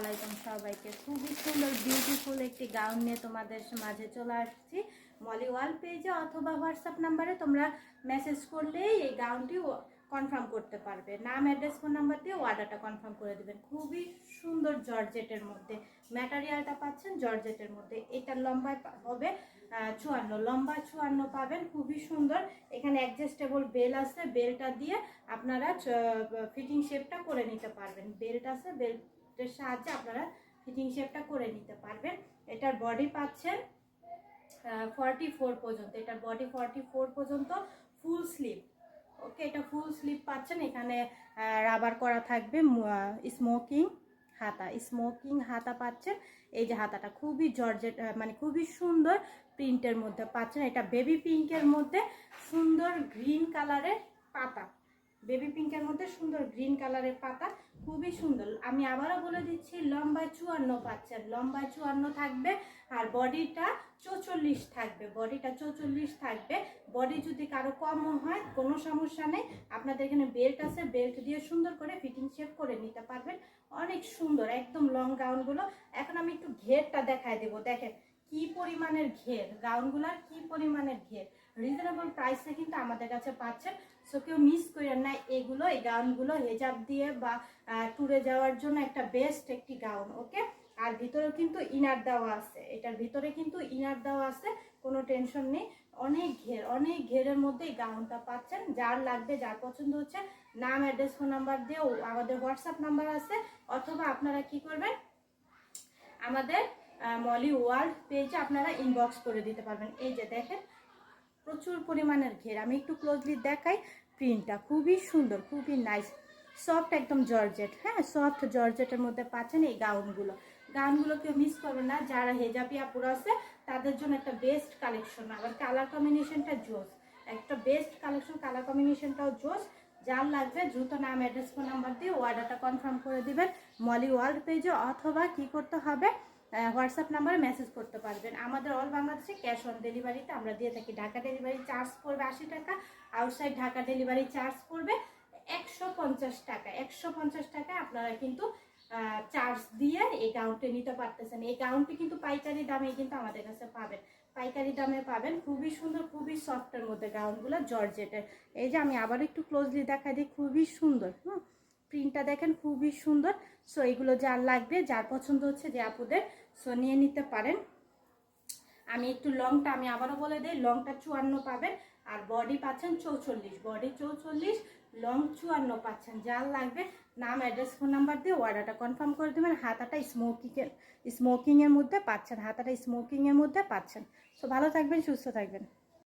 আলাইকুম সবাইকে। খুবই সুন্দর বিউটিফুল একটি গাউন নিয়ে তোমাদের মাঝে চলে আসছি। মলি ওয়াল পেজে অথবা হোয়াটসঅ্যাপ নাম্বারে তোমরা মেসেজ করলেই এই গাউনটি কনফার্ম করতে পারবে। নাম অ্যাড্রেস ফোন নাম্বার দিয়ে অর্ডারটা কনফার্ম করে দেবেন। খুবই সুন্দর জর্জেটের মধ্যে। ম্যাটারিয়ালটা পাচ্ছেন জর্জেটের মধ্যে। এটার লম্বায় হবে চুয়ান্ন। লম্বা চুয়ান্ন পাবেন। খুবই সুন্দর। এখানে অ্যাডজাস্টেবল বেল আছে। বেলটা দিয়ে আপনারা ফিটিং শেপটা করে নিতে পারবেন। বেল্ট আছে বেল্টের সাহায্যে আপনারা ফিটিং শেপটা করে নিতে পারবেন। এটার বডি পাচ্ছেন ফর্টি ফোর পর্যন্ত। এটার বডি ফর্টি ফোর পর্যন্ত ফুল স্লিভ ওকে এটা ফুল স্লিভ পাচ্ছেন। এখানে রাবার করা থাকবে স্মোকিং হাতা। স্মোকিং হাতা পাচ্ছেন। এই যে হাতাটা খুবই জর্জেট মানে খুবই সুন্দর প্রিন্টের মধ্যে পাচ্ছেন। এটা বেবি পিঙ্কের মধ্যে সুন্দর গ্রিন কালারের পাতা। বেবি পিঙ্কের মধ্যে সুন্দর গ্রিন কালারের পাতা। খুবই সুন্দর। আমি আবারও বলে দিচ্ছি, লম্বা চুয়ান্ন পাচ্ছেন। লম্বায় চুয়ান্ন থাকবে আর বডিটা চৌচল্লিশ থাকবে। বডিটা চৌচল্লিশ থাকবে। বডি যদি কারও কমও হয়, কোনো সমস্যা নেই। আপনাদের এখানে বেল্ট আছে, বেল্ট দিয়ে সুন্দর করে ফিটিং শেপ করে নিতে পারবেন। অনেক সুন্দর, একদম লং গাউনগুলো এখন আমি একটু ঘেরটা দেখায় দেবো, দেখেন। কি পরিমাণের ঘের? গাউনগুলোর কি পরিমাণের ঘের? রিজনেবল প্রাইসে কিন্তু আমাদের কাছে পাচ্ছেন। সো কেউ মিস করেন না, এগুলো, এই গাউনগুলো হেজাব দিয়ে বা ট্যুরে যাওয়ার জন্য একটা বেস্ট একটি গাউন ওকে আর ভিতরেও কিন্তু ইনার দেওয়া আছে। এটার ভিতরে কিন্তু ইনার দেওয়া আছে, কোনো টেনশন নেই। অনেক ঘের, অনেক ঘেরের মধ্যে এই গাউনটা পাচ্ছেন। যার লাগবে, যার পছন্দ হচ্ছে, নাম অ্যাড্রেস ফোন নাম্বার দিয়েও আমাদের হোয়াটসঅ্যাপ নাম্বার আছে। অথবা আপনারা কি করবেন, আমাদের মলি ওয়ার্ল্ড পেজে আপনারা ইনবক্স করে দিতে পারবেন। এই যে দেখেন, প্রচুর পরিমাণের ঘের। আমি একটু ক্লোজলি দেখাই প্রিন্টটা খুবই সুন্দর, খুবই নাইস সফট একদম জর্জেট হ্যাঁ? সফট জর্জেটের মধ্যে পাচ্ছেন এই গাউনগুলো। কেউ মিস করবে না। যারা হেজাবি আপুর আছে, তাদের জন্য একটা বেস্ট কালেকশন আবার কালার কম্বিনেশনটা জোস। একটা বেস্ট কালেকশন কালার কম্বিনেশনটাও জোস। যার লাগবে দ্রুত নাম অ্যাড্রেস ফোন নাম্বার দিয়ে অর্ডারটা কনফার্ম করে দিবেন। মলি ওয়ার্ল্ড পেজে অথবা কি করতে হবে? হোয়াটসঅ্যাপ নাম্বারে মেসেজ করতে পারবেন। আমাদের অল বাংলাদেশে ক্যাশ অন ডেলিভারিতে আমরা দিয়ে থাকি। ঢাকা ডেলিভারি চার্জ পড়বে আশি টাকা আউটসাইড ঢাকা ডেলিভারি চার্জ পড়বে একশো পঞ্চাশ টাকা। একশো পঞ্চাশ টাকা আপনারা কিন্তু চার্জ দিয়ে এই গাউনটি নিতে পারতেছেন। এই গাউনটি কিন্তু পাইকারি দামে কিন্তু আমাদের কাছে পাবেন। পাইকারি দামে পাবেন খুবই সুন্দর, খুবই সফটের মধ্যে গাউনগুলো জর্জেটের এই যে আমি আবার একটু ক্লোজলি দেখা দিই, খুবই সুন্দর, হুম? প্রিন্টটা দেখেন, খুবই সুন্দর। সো এগুলো যার লাগবে, যার পছন্দ হচ্ছে যে আপুদের সো নিয়ে নিতে পারেন। আমি একটু লংটা আমি আবারও বলে দিই লংটা চুয়ান্ন পাবেন। আর বডি পাচ্ছেন চৌচল্লিশ। বডি চৌচল্লিশ লং চুয়ান্ন পাচ্ছেন। যার লাগবে, নাম অ্যাড্রেস ফোন নাম্বার দিয়ে অর্ডারটা কনফার্ম করে দেবেন, হাতাটা স্মোকিংয়ের স্মোকিংয়ের মধ্যে পাচ্ছেন, হাতাটা স্মোকিংয়ের মধ্যে পাচ্ছেন। সো ভালো থাকবেন, সুস্থ থাকবেন।